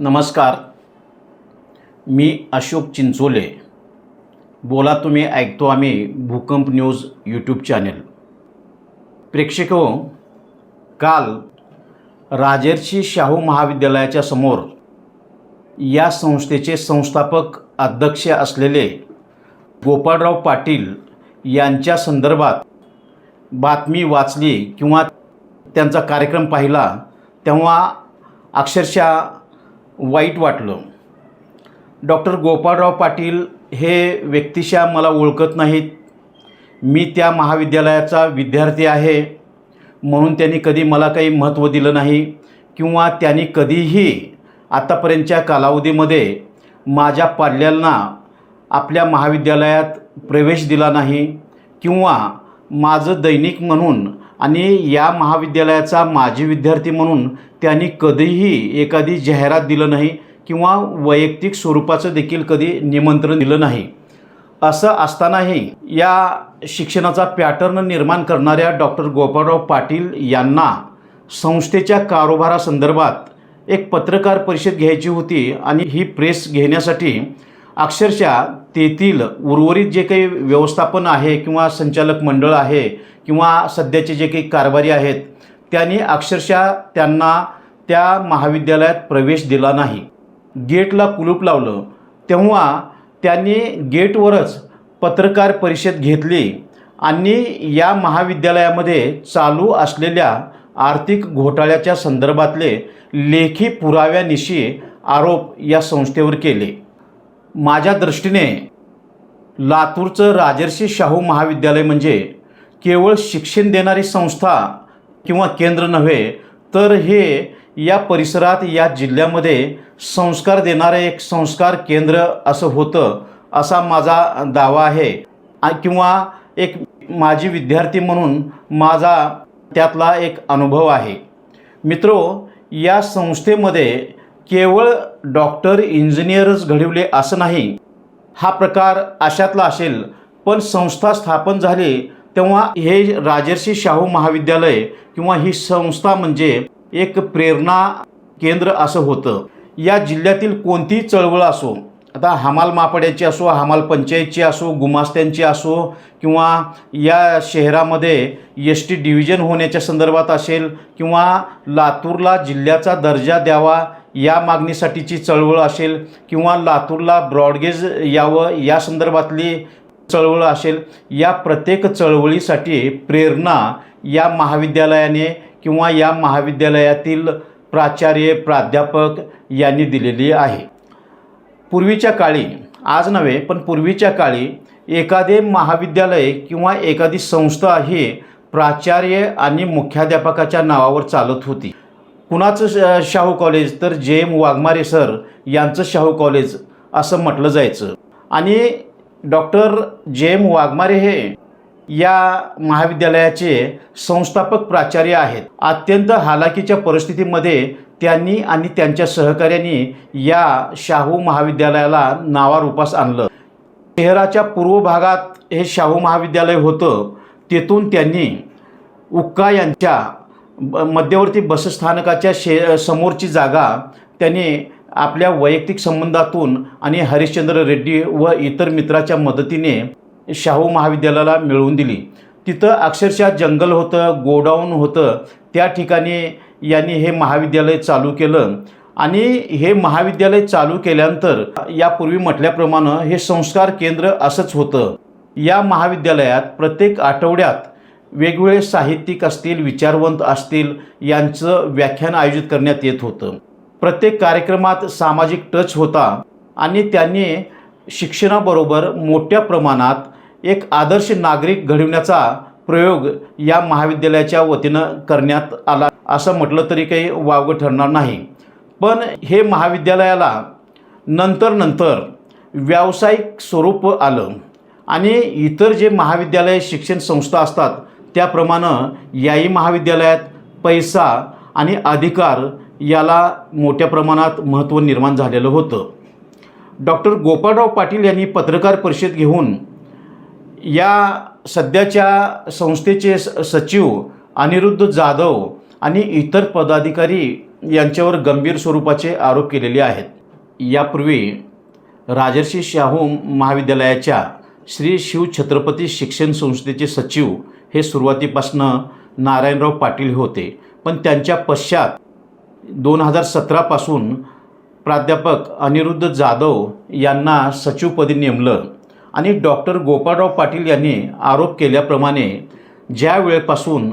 नमस्कार. मी अशोक चिंचोले. बोला तुम्ही ऐकतो आम्ही भूकंप न्यूज यूट्यूब चॅनेल. प्रेक्षक काल राजर्षी शाहू महाविद्यालयाच्या समोर या संस्थेचे संस्थापक अध्यक्ष असलेले गोपाळराव पाटील यांच्या संदर्भात बातमी वाचली किंवा त्यांचा कार्यक्रम पाहिला तेव्हा अक्षरशः वाईट वाटलं. डॉक्टर गोपाळराव पाटील हे व्यक्तिशः मला ओळखत नाहीत. मी त्या महाविद्यालयाचा विद्यार्थी आहे म्हणून त्यांनी कधी मला काही महत्त्व दिलं नाही किंवा त्यांनी कधीही आत्तापर्यंतच्या कालावधीमध्ये माझ्या पाडल्यांना आपल्या महाविद्यालयात प्रवेश दिला नाही किंवा माझं दैनिक म्हणून आणि या महाविद्यालयाचा माजी विद्यार्थी म्हणून त्यांनी कधीही एखादी जाहिरात दिलं नाही किंवा वैयक्तिक स्वरूपाचं देखील कधी निमंत्रण दिलं नाही. असं असतानाही या शिक्षणाचा पॅटर्न निर्माण करणाऱ्या डॉक्टर गोपाळराव पाटील यांना संस्थेच्या कारोभारासंदर्भात एक पत्रकार परिषद घ्यायची होती आणि ही प्रेस घेण्यासाठी अक्षरशः तेथील उर्वरित जे काही व्यवस्थापन आहे किंवा संचालक मंडळ आहे किंवा सध्याचे जे काही कारभारी आहेत त्यांनी अक्षरशः त्यांना त्या महाविद्यालयात प्रवेश दिला नाही. गेटला कुलूप लावलं. तेव्हा त्यांनी गेटवरच पत्रकार परिषद घेतली आणि या महाविद्यालयामध्ये चालू असलेल्या आर्थिक घोटाळ्याच्या संदर्भातले लेखी पुराव्यानिशी आरोप या संस्थेवर केले. माझ्या दृष्टीने लातूरचं राजर्षी शाहू महाविद्यालय म्हणजे केवळ शिक्षण देणारी संस्था किंवा केंद्र नव्हे तर हे या परिसरात या जिल्ह्यामध्ये संस्कार देणारं एक संस्कार केंद्र असं होतं असा माझा दावा आहे. किंवा एक माजी विद्यार्थी म्हणून माझा त्यातला एक अनुभव आहे. मित्रो या संस्थेमध्ये केवळ डॉक्टर इंजिनियरच घडवले असं नाही. हा प्रकार अशातला असेल पण संस्था स्थापन झाली तेव्हा हे राजर्षी शाहू महाविद्यालय किंवा ही संस्था म्हणजे एक प्रेरणा केंद्र असं होतं. या जिल्ह्यातील कोणतीही चळवळ असो आता हमाल मापड्याची असो हमाल पंचायतची असो गुमास्त्यांची असो किंवा या शहरामध्ये एस टी डिव्हिजन होण्याच्या संदर्भात असेल किंवा लातूरला जिल्ह्याचा दर्जा द्यावा या मागणीसाठीची चळवळ असेल किंवा लातूरला ब्रॉडगेज यावं या संदर्भातली चळवळ असेल या प्रत्येक चळवळीसाठी प्रेरणा या महाविद्यालयाने किंवा या महाविद्यालयातील प्राचार्य प्राध्यापक यांनी दिलेली आहे. पूर्वीच्या काळी आज नव्हे पण पूर्वीच्या काळी एखादे महाविद्यालय किंवा एखादी संस्था ही प्राचार्य आणि मुख्याध्यापकाच्या नावावर चालत होती. कुणाचं श- शाहू कॉलेज? तर जे एम वाघमारे सर यांचं शाहू कॉलेज असं म्हटलं जायचं. आणि डॉक्टर जे एम वाघमारे हे या महाविद्यालयाचे संस्थापक प्राचार्य आहेत. अत्यंत हालाकीच्या परिस्थितीमध्ये त्यांनी आणि त्यांच्या सहकार्यांनी या शाहू महाविद्यालयाला नावारूपास आणलं. शहराच्या पूर्व भागात हे शाहू महाविद्यालय होतं. तेथून त्यांनी उक्का यांच्या ब- मध्यवर्ती बसस्थानकाच्या शे समोरची जागा त्यांनी आपल्या वैयक्तिक संबंधातून आणि हरिश्चंद्र रेड्डी व इतर मित्राच्या मदतीने शाहू महाविद्यालयाला मिळवून दिली. तिथं अक्षरशः जंगल होतं गोडाऊन होतं. त्या ठिकाणी यांनी हे महाविद्यालय चालू केलं. आणि हे महाविद्यालय चालू केल्यानंतर यापूर्वी म्हटल्याप्रमाणे हे संस्कार केंद्र असंच होतं. या महाविद्यालयात प्रत्येक आठवड्यात वेगवेगळे साहित्यिक असतील विचारवंत असतील यांचं व्याख्यान आयोजित करण्यात येत होतं. प्रत्येक कार्यक्रमात सामाजिक टच होता आणि त्यांनी शिक्षणाबरोबर मोठ्या प्रमाणात एक आदर्श नागरिक घडवण्याचा प्रयोग या महाविद्यालयाच्या वतीनं करण्यात आला. असं म्हटलं तरी काही वावगं ठरणार नाही. पण हे महाविद्यालयाला नंतर नंतर व्यावसायिक स्वरूप आलं आणि इतर जे महाविद्यालय शिक्षण संस्था असतात त्याप्रमाणे याही महाविद्यालयात पैसा आणि अधिकार याला मोठ्या प्रमाणात महत्त्व निर्माण झालेलं होतं. डॉक्टर गोपाळराव पाटील यांनी पत्रकार परिषद घेऊन या सध्याच्या संस्थेचे स- सचिव अनिरुद्ध जाधव आणि इतर पदाधिकारी यांच्यावर गंभीर स्वरूपाचे आरोप केलेले आहेत. यापूर्वी राजर्षी शाहू महाविद्यालयाच्या श्री शिव छत्रपती शिक्षण संस्थेचे सचिव हे सुरुवातीपासनं नारायणराव पाटील होते. पण त्यांच्या पश्चात दोन हजार सतरापासून प्राध्यापक अनिरुद्ध जाधव यांना सचिवपदी नेमलं आणि डॉक्टर गोपाळराव पाटील यांनी आरोप केल्याप्रमाणे ज्या वेळेपासून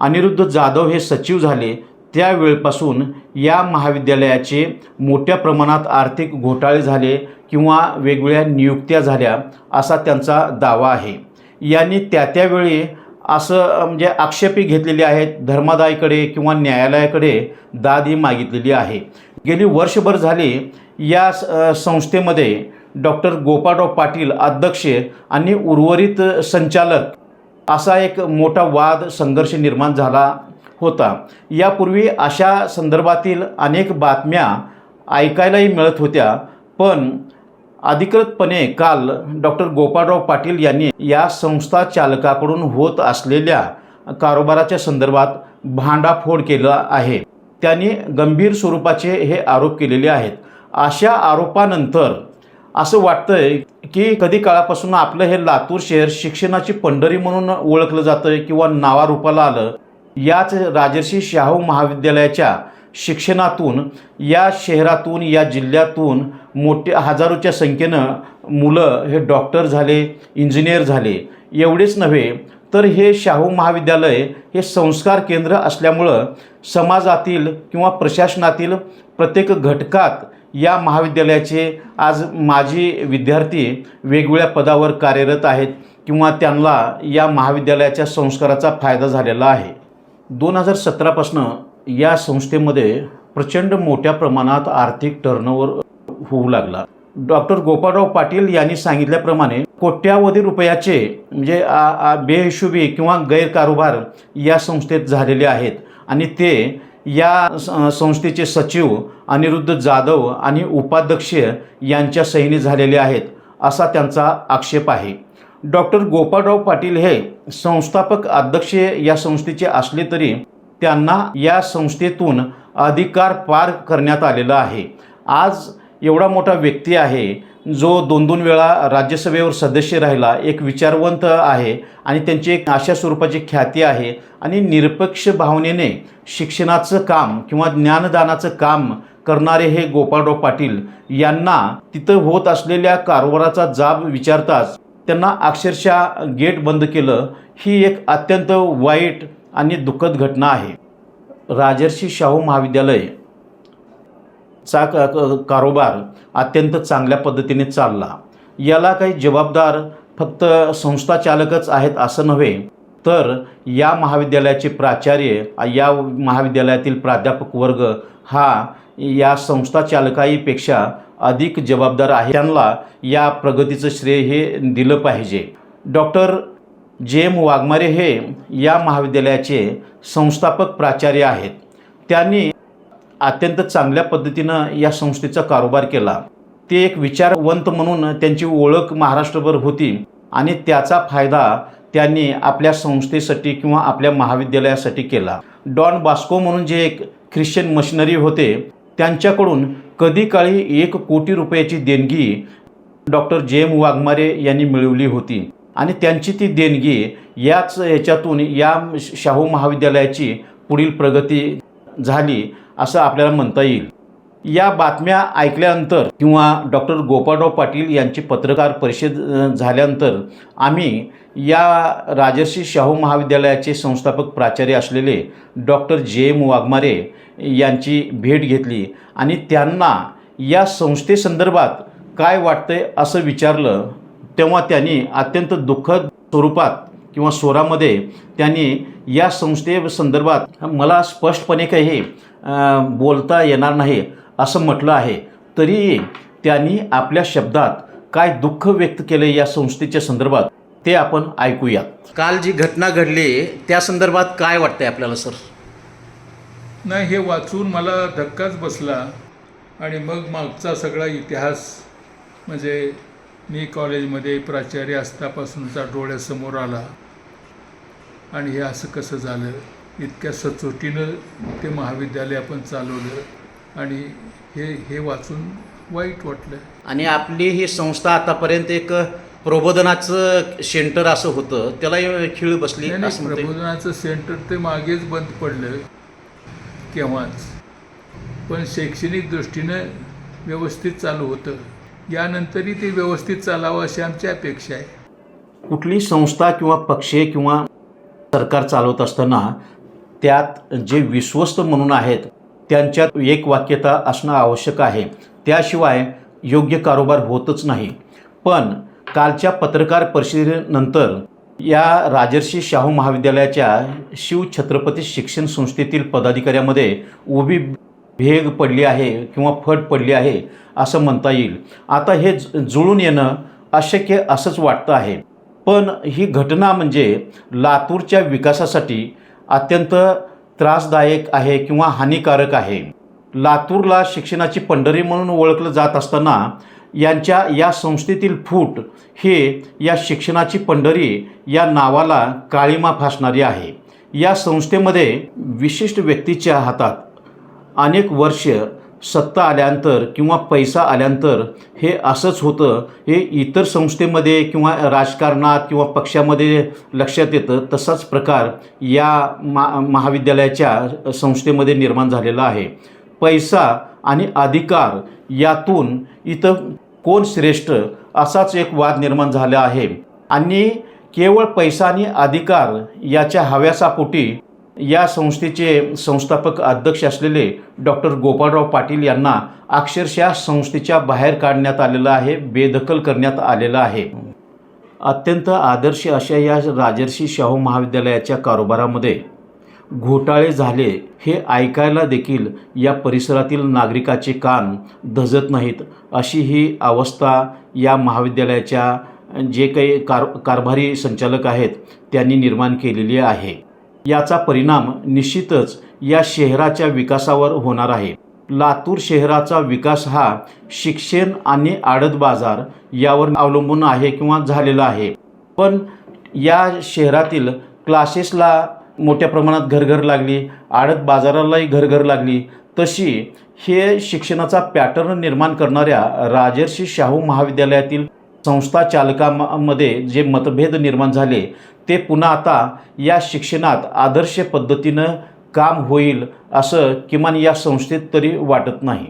अनिरुद्ध जाधव हे सचिव झाले त्या वेळेपासून या महाविद्यालयाचे मोठ्या प्रमाणात आर्थिक घोटाळे झाले किंवा वेगवेगळ्या नियुक्त्या झाल्या असा त्यांचा दावा आहे. यांनी त्या त्यावेळी असं म्हणजे आक्षेपी घेतलेले आहेत धर्मादायकडे किंवा न्यायालयाकडे दाद ही मागितलेली आहे. गेली वर्षभर झाली या स- संस्थेमध्ये डॉक्टर गोपाळराव पाटील अध्यक्ष आणि उर्वरित संचालक असा एक मोठा वाद संघर्ष निर्माण झाला होता. यापूर्वी अशा संदर्भातील अनेक बातम्या ऐकायलाही मिळत होत्या पण अधिकृतपणे काल डॉक्टर गोपाळराव पाटील यांनी या संस्था चालकाकडून होत असलेल्या कारोबाराच्या संदर्भात भांडाफोड केला आहे. त्यांनी गंभीर स्वरूपाचे हे आरोप केलेले आहेत. अशा आरोपानंतर असं वाटतंय की कधी काळापासून आपलं हे लातूर शहर शिक्षणाची पंढरी म्हणून ओळखलं जातं किंवा नावारूपाला आलं. याच राजर्षी शाहू महाविद्यालयाच्या शिक्षणातून या शहरातून या जिल्ह्यातून मोठ्या हजारोच्या संख्येनं मुलं हे डॉक्टर झाले इंजिनियर झाले. एवढेच नव्हे तर हे शाहू महाविद्यालय हे संस्कार केंद्र असल्यामुळं समाजातील किंवा प्रशासनातील प्रत्येक घटकात या महाविद्यालयाचे आज माजी विद्यार्थी वेगवेगळ्या पदावर कार्यरत आहेत किंवा त्यांना या महाविद्यालयाच्या संस्काराचा फायदा झालेला आहे. दोन हजार सतरापासनं या संस्थेमध्ये प्रचंड मोठ्या प्रमाणात आर्थिक टर्नओव्हर होऊ लागला. डॉक्टर गोपाळराव पाटील यांनी सांगितल्याप्रमाणे कोट्यावधी रुपयाचे म्हणजे आ- बेहिशोबी किंवा गैरकारोबार या संस्थेत झालेले आहेत. आणि ते या संस्थेचे सचिव अनिरुद्ध जाधव आणि उपाध्यक्ष यांच्या सहीने झालेले आहेत असा त्यांचा आक्षेप आहे. डॉक्टर गोपाळराव पाटील हे संस्थापक अध्यक्ष या संस्थेचे असले तरी त्यांना या संस्थेतून अधिकार पार करण्यात आलेला आहे. आज एवढा मोठा व्यक्ती आहे जो दोन दोन वेळा राज्यसभेवर सदस्य राहिला एक विचारवंत आहे आणि त्यांची एक अशा स्वरूपाची ख्याती आहे आणि निरपेक्ष भावनेने शिक्षणाचं काम किंवा ज्ञानदानाचं काम करणारे हे गोपाळराव पाटील यांना तिथं होत असलेल्या कारभाराचा जाब विचारताच त्यांना अक्षरशः गेट बंद केलं. ही एक अत्यंत वाईट आणि दुःखद घटना आहे. राजर्षी शाहू महाविद्यालय चा क- कारोबार अत्यंत चांगल्या पद्धतीने चालला. याला काही जबाबदार फक्त संस्था चालकच आहेत असं नव्हे तर या महाविद्यालयाचे प्राचार्य या महाविद्यालयातील प्राध्यापक वर्ग हा या संस्था चालकाईपेक्षा अधिक जबाबदार आहे. त्यांना या प्रगतीचं श्रेय हे दिलं पाहिजे. डॉक्टर जे एम वाघमारे हे या महाविद्यालयाचे संस्थापक प्राचार्य आहेत. त्यांनी अत्यंत चांगल्या पद्धतीनं या संस्थेचा कारोबार केला. ते एक विचारवंत म्हणून त्यांची ओळख महाराष्ट्रभर होती आणि त्याचा फायदा त्यांनी आपल्या संस्थेसाठी किंवा आपल्या महाविद्यालयासाठी केला. डॉन बास्को म्हणून जे एक ख्रिश्चन मशिनरी होते त्यांच्याकडून कधी काळी एक कोटी रुपयाची देणगी डॉक्टर जे एम वाघमारे यांनी मिळवली होती. आणि त्यांची ती देणगी याच याच्यातून या शाहू महाविद्यालयाची पुढील प्रगती झाली असं आपल्याला म्हणता येईल. या बातम्या ऐकल्यानंतर किंवा डॉक्टर गोपाळराव पाटील यांची पत्रकार परिषद झाल्यानंतर आम्ही या राजर्षी शाहू महाविद्यालयाचे संस्थापक प्राचार्य असलेले डॉक्टर जे एम वाघमारे यांची भेट घेतली आणि त्यांना या संस्थेसंदर्भात काय वाटतंय असं विचारलं तेव्हा त्यांनी अत्यंत दुःखद स्वरूपात किंवा स्वरामध्ये त्यांनी या संस्थेसंदर्भात मला स्पष्टपणे काही बोलता येणार नाही असं म्हटलं आहे. तरी त्यांनी आपल्या शब्दात काय दुःख व्यक्त केलं या संस्थेच्या संदर्भात ते आपण ऐकूयात. काल जी घटना घडली त्या संदर्भात काय वाटतंय आपल्याला सर? नाही हे वाचून मला धक्काच बसला आणि मग मागचा सगळा इतिहास म्हणजे मी कॉलेजमध्ये प्राचार्य असतापासूनचा डोळ्यासमोर आला. आणि हे असं कसं झालं? इतक्या सचोटीनं ते महाविद्यालय आपण चालवलं आणि हे हे वाचून वाईट वाटलं. आणि आपली ही संस्था आतापर्यंत एक प्रबोधनाचं सेंटर असं होतं. त्याला खीळ बसली. प्रबोधनाचं सेंटर ते मागेच बंद पडलं केव्हाच. पण शैक्षणिक दृष्टीनं व्यवस्थित चालू होतं. यानंतरही ते व्यवस्थित चालावं अशी आमची अपेक्षा आहे. कुठली संस्था किंवा पक्ष किंवा सरकार चालवत असताना त्यात जे विश्वस्त म्हणून आहेत त्यांच्यात एक वाक्यता असणं आवश्यक आहे. त्याशिवाय योग्य कारोबार होतच नाही. पण कालच्या पत्रकार परिषदेनंतर या राजर्षी शाहू महाविद्यालयाच्या शिव छत्रपती शिक्षण संस्थेतील पदाधिकाऱ्यामध्ये उभी भेग पडली आहे किंवा फट पडली आहे असं म्हणता येईल. आता हे ज- जुळून येणं अशक्य असंच वाटतं आहे. पण ही घटना म्हणजे लातूरच्या विकासासाठी अत्यंत त्रासदायक आहे किंवा हानिकारक आहे. लातूरला शिक्षणाची पंढरी म्हणून ओळखलं जात असताना यांच्या या संस्थेतील फूट हे या शिक्षणाची पंढरी या नावाला काळीमा फासणारी आहे. या संस्थेमध्ये विशिष्ट व्यक्तीच्या हातात अनेक वर्ष सत्ता आल्यानंतर किंवा पैसा आल्यानंतर हे असंच होतं. हे इतर संस्थेमध्ये किंवा राजकारणात किंवा पक्षामध्ये लक्षात येतं. तसाच प्रकार या मा महाविद्यालयाच्या संस्थेमध्ये निर्माण झालेला आहे. पैसा आणि अधिकार यातून इथं कोण श्रेष्ठ असाच एक वाद निर्माण झाला आहे. आणि केवळ पैसा आणि अधिकार याच्या हव्यासापोटी या संस्थेचे संस्थापक अध्यक्ष असलेले डॉक्टर गोपाळराव पाटील यांना अक्षरशः संस्थेच्या बाहेर काढण्यात आलेलं आहे बेदखल करण्यात आलेलं आहे. अत्यंत आदर्श अशा या राजर्षी शाहू महाविद्यालयाच्या कारोबारामध्ये घोटाळे झाले हे ऐकायला देखील या परिसरातील नागरिकाचे कान धजत नाहीत अशी ही अवस्था या महाविद्यालयाच्या जे काही कार कारभारी संचालक आहेत त्यांनी निर्माण केलेली आहे. याचा परिणाम निश्चितच या शहराच्या विकासावर होणार आहे. लातूर शहराचा विकास हा शिक्षण आणि आडत बाजार यावर अवलंबून आहे किंवा झालेला आहे. पण या शहरातील क्लासेसला मोठ्या प्रमाणात घरघर लागली आडत बाजारालाही घरघर लागली. तशी हे शिक्षणाचा पॅटर्न निर्माण करणाऱ्या राजर्षी शाहू महाविद्यालयातील संस्था चालकामध्ये जे मतभेद निर्माण झाले ते पुन्हा आता या शिक्षणात आदर्श पद्धतीनं काम होईल असं किमान या संस्थेत तरी वाटत नाही.